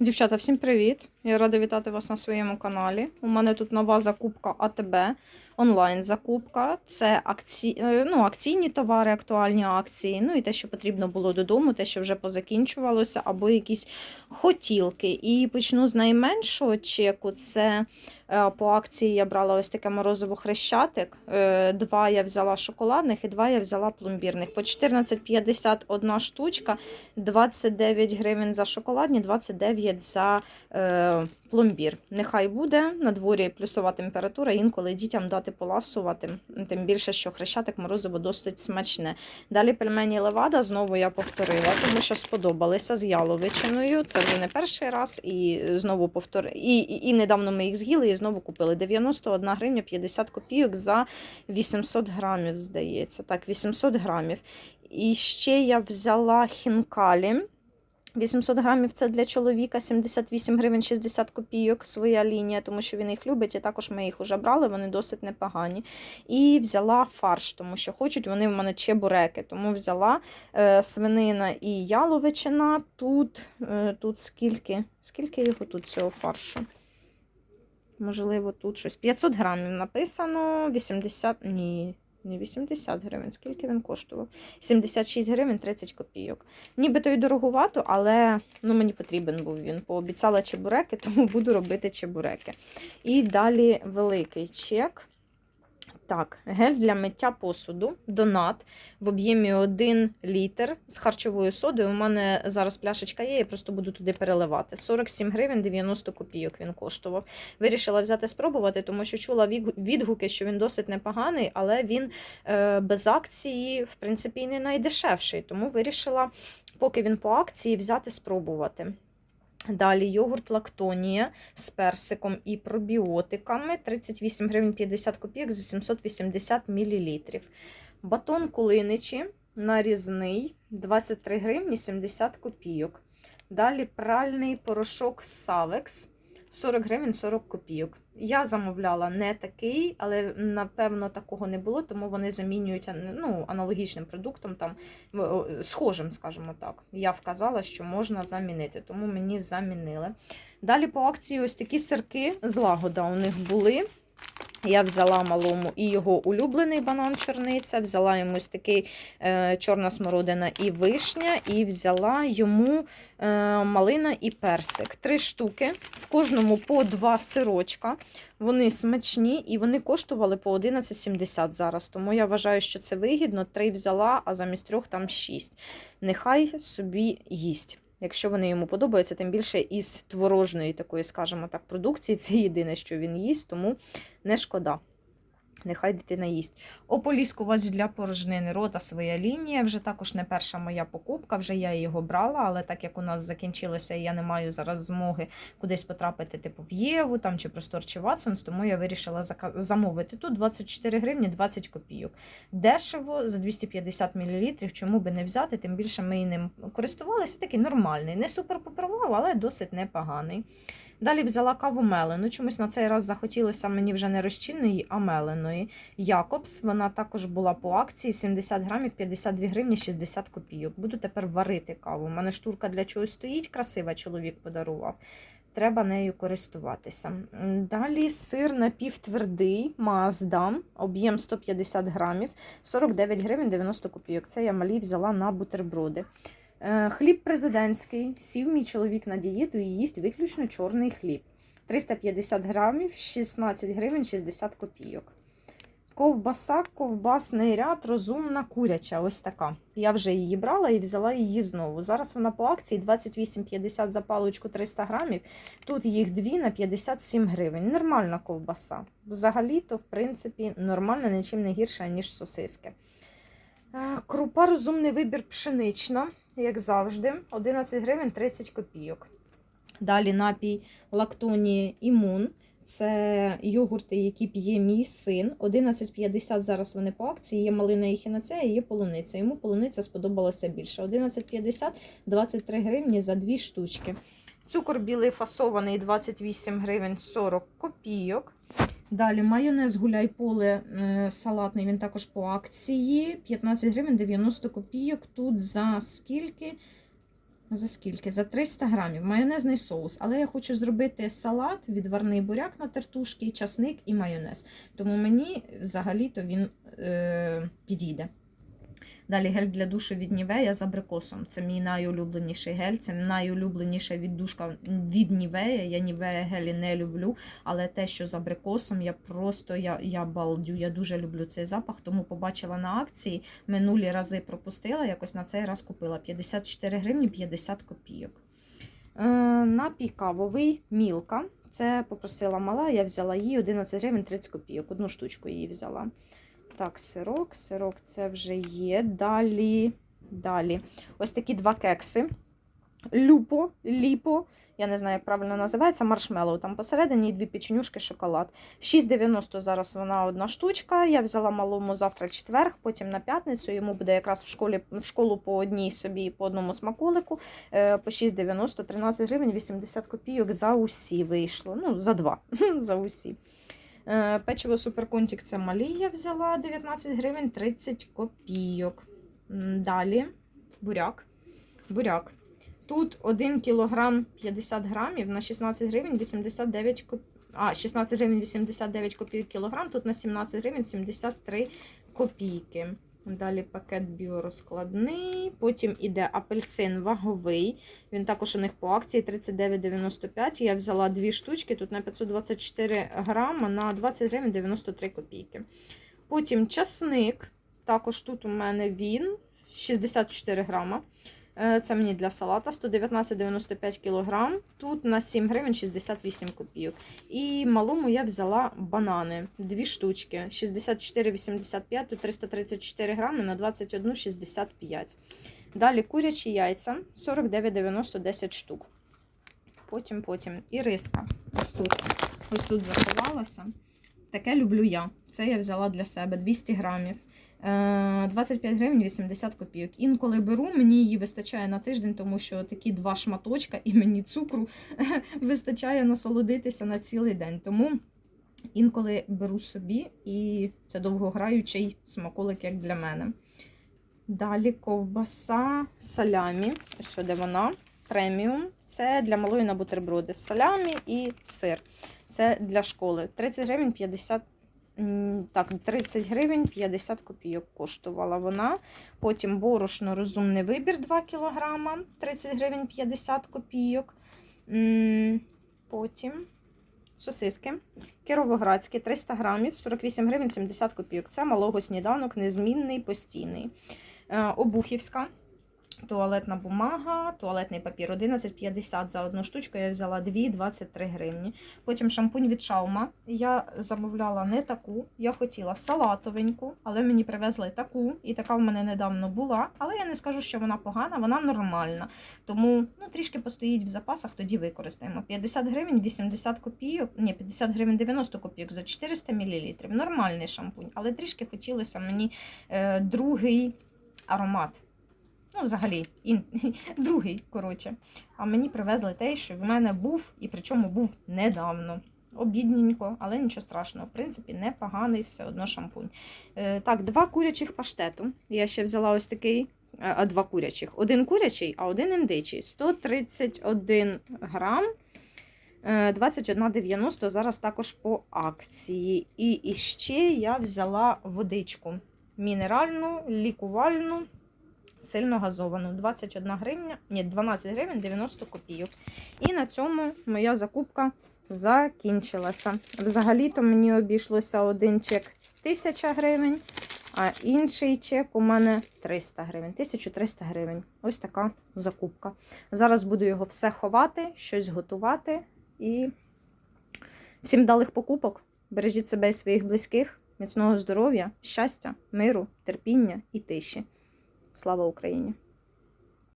Дівчата, всім привіт! Я рада вітати вас на своєму каналі. У мене тут нова закупка АТБ, онлайн-закупка. Це акці... е, ну, акційні товари, актуальні акції. Ну і те, що потрібно було додому, те, що вже позакінчувалося, або якісь хотілки. І почну з найменшого чеку. Це по акції я брала ось таке морозиво хрещатик. Е, Два я взяла шоколадних і два я взяла пломбірних. По 14,50 одна штучка, 29 гривень за шоколадні, 29 за е, пломбір. Нехай буде на дворі плюсова температура, інколи дітям дати поласувати. Тим більше, що хрещатик морозиво досить смачне. Далі пельмені левада знову я повторила, тому що сподобалися з яловичиною. Це вже не перший раз, і знову повтор... і, і, і недавно ми їх з'їли знову купили 91 гривня 50 копійок за 800 грамів, здається. Так, 800 грамів. І ще я взяла хінкалі. 800 грамів це для чоловіка 78 гривень 60 копійок своя лінія, тому що він їх любить, і також ми їх вже брали, вони досить непогані. І взяла фарш, тому що хочуть вони в мене чебуреки. Тому взяла е, свинина і яловичина. Тут, е, тут скільки? Скільки його тут цього фаршу? Можливо, тут щось. 500 грамів написано, 80. Ні. Не 80 гривень, скільки він коштував? 76 гривень 30 копійок. Нібито й дорогувато, але ну, мені потрібен був він. Пообіцяла чебуреки, тому буду робити чебуреки. І далі великий чек. Так, гель для миття посуду, донат в об'ємі 1 літр з харчовою содою. У мене зараз пляшечка є, я просто буду туди переливати. 47 гривень 90 копійок він коштував. Вирішила взяти спробувати, тому що чула відгуки, що він досить непоганий, але він е, без акції, в принципі, і не найдешевший. Тому вирішила, поки він по акції, взяти спробувати. Далі йогурт Лактонія з персиком і пробіотиками 38 гривень 50 копійок за 780 мл. Батон кулиничі нарізний 23 гривні 70 копійок. Далі пральний порошок Савекс 40 гривень 40 копійок. Я замовляла не такий, але напевно такого не було, тому вони замінюють ну, аналогічним продуктом, там схожим, скажімо так. Я вказала, що можна замінити, тому мені замінили. Далі по акції ось такі сирки злагода у них були. Я взяла малому і його улюблений банан чорниця, взяла йому ось такий е, чорна смородина і вишня, і взяла йому е, малина і персик. Три штуки, в кожному по два сирочка. Вони смачні і вони коштували по 11,70 зараз. Тому я вважаю, що це вигідно. Три взяла, а замість трьох там шість. Нехай собі їсть. Якщо вони йому подобаються, тим більше із творожної такої, скажімо так, продукції. Це єдине, що він їсть, тому не шкода. Нехай дитина їсть. Ополіскувач для порожнини рота своя лінія. Вже також не перша моя покупка, вже я його брала, але так як у нас закінчилося, і я не маю зараз змоги кудись потрапити, типу в Єву там чи Простор чи Ватсонс, тому я вирішила замовити тут 24 гривні 20 копійок. Дешево за 250 мл, чому би не взяти, тим більше ми і ним користувалися. Такий нормальний, не супер але досить непоганий. Далі взяла каву мелену. Чомусь на цей раз захотілося мені вже не розчинної, а меленої. Якобс, вона також була по акції 70 грамів 52 гривні 60 копійок. Буду тепер варити каву. У мене штурка для чогось стоїть, красива чоловік подарував. Треба нею користуватися. Далі сир напівтвердий Маасдам, об'єм 150 грамів, 49 гривень 90 копійок. Це я малі взяла на бутерброди. Е, Хліб президентський. Сів мій чоловік на дієту і їсть виключно чорний хліб. 350 грамів, 16 гривень 60 копійок. Ковбаса, ковбасний ряд, розумна куряча. Ось така. Я вже її брала і взяла її знову. Зараз вона по акції 28,50 за паличку 300 грамів. Тут їх дві на 57 гривень. Нормальна ковбаса. Взагалі-то, в принципі, нормальна, нічим не гірша, ніж сосиски. Е, Крупа розумний вибір пшенична, як завжди, 11 гривень 30 копійок. Далі напій лактонії імун. Це йогурти, які п'є мій син. 11,50 зараз вони по акції. Є малина і хінацея, є полуниця. Йому полуниця сподобалася більше. 11,50 23 гривні за дві штучки. Цукор білий фасований 28 гривень 40 копійок. Далі майонез гуляй-поле е, салатний, він також по акції. 15 гривень 90 копійок. Тут за скільки? За скільки? За 300 грамів. Майонезний соус. Але я хочу зробити салат, відварний буряк на тертушки, часник і майонез. Тому мені взагалі-то він е, підійде. Далі гель для душу від Нівея з абрикосом. Це мій найулюбленіший гель. Це найулюбленіша віддушка від Нівея. Я Нівея гелі не люблю, але те, що з абрикосом, я просто я, я балдю. Я дуже люблю цей запах, тому побачила на акції. Минулі рази пропустила, якось на цей раз купила 54 гривні 50 копійок. Е, напій кавовий мілка. Це попросила мала, я взяла її 11 гривень 30 копійок. Одну штучку її взяла. Так, сирок, сирок це вже є. Далі, далі. Ось такі два кекси. Люпо, ліпо. Я не знаю, як правильно називається, маршмеллоу. Там посередині і дві печенюшки, шоколад. 6,90 зараз вона одна штучка. Я взяла малому завтра четверг, потім на п'ятницю. Йому буде якраз в школі в школу по одній собі, по одному смаколику. Е, По 6,90, 13 гривень, 80 копійок за усі вийшло. Ну, за два. за усі. Е, Печиво суперконтік це малі я взяла 19 гривень 30 копійок. Далі буряк. Буряк. Тут 1 кілограм 50 грамів на 16 гривень 89 копійок. А, 16 гривень 89 копійок кілограм, тут на 17 гривень 73 копійки. Далі пакет біорозкладний. Потім іде апельсин ваговий. Він також у них по акції 39,95. Я взяла дві штучки, тут на 524 грама на 20 гривень 93 копійки. Потім часник. Також тут у мене він 64 грама. Е, Це мені для салата 119,95 кг. Тут на 7 гривень 68 копійок. І малому я взяла банани. Дві штучки. 64,85, тут 334 грами на 21,65. Далі курячі яйця 49,90 10 штук. Потім, потім. І риска. Ось тут. Ось тут заховалася. Таке люблю я. Це я взяла для себе 200 грамів. Е, 25 гривень 80 копійок. Інколи беру, мені її вистачає на тиждень, тому що такі два шматочка і мені цукру вистачає насолодитися на цілий день. Тому інколи беру собі, і це довгограючий смаколик, як для мене. Далі ковбаса салямі. Ось сюди вона. Преміум. Це для малої на бутерброди. Салямі і сир. Це для школи. 30 гривень 50 М, Так, 30 гривень 50 копійок коштувала вона. Потім борошно розумний вибір 2 кг, 30 гривень 50 копійок. Потім сосиски. Кіровоградські 300 грамів, 48 гривень 70 копійок. Це малого сніданок, незмінний, постійний. Е, Обухівська. Туалетна бумага, туалетний папір 11,50 за одну штучку. Я взяла 2, 23 гривні. Потім шампунь від Шаума. Я замовляла не таку, я хотіла салатовеньку, але мені привезли таку, і така в мене недавно була. Але я не скажу, що вона погана, вона нормальна. Тому ну, трішки постоїть в запасах, тоді використаємо. 50 гривень 80 копійок, ні, 50 гривень 90 копійок за 400 мл. Нормальний шампунь, але трішки хотілося мені е, другий аромат. Ну, взагалі, ін... другий, коротше. А мені привезли те, що в мене був, і причому був недавно. Обідненько, але нічого страшного. В принципі, непоганий все одно шампунь. Е, так, два курячих паштету. Я ще взяла ось такий, е, а два курячих. Один курячий, а один індичий. 131 грам. е, 21,90 зараз також по акції. І іще я взяла водичку мінеральну, лікувальну сильно газовану. 21 гривня, ні, 12 гривень 90 копійок. І на цьому моя закупка закінчилася. Взагалі-то мені обійшлося один чек 1000 гривень, а інший чек у мене 300 гривень. 1300 гривень. Ось така закупка. Зараз буду його все ховати, щось готувати. І всім далих покупок. Бережіть себе і своїх близьких, міцного здоров'я, щастя, миру, терпіння і тиші. Слава Україні!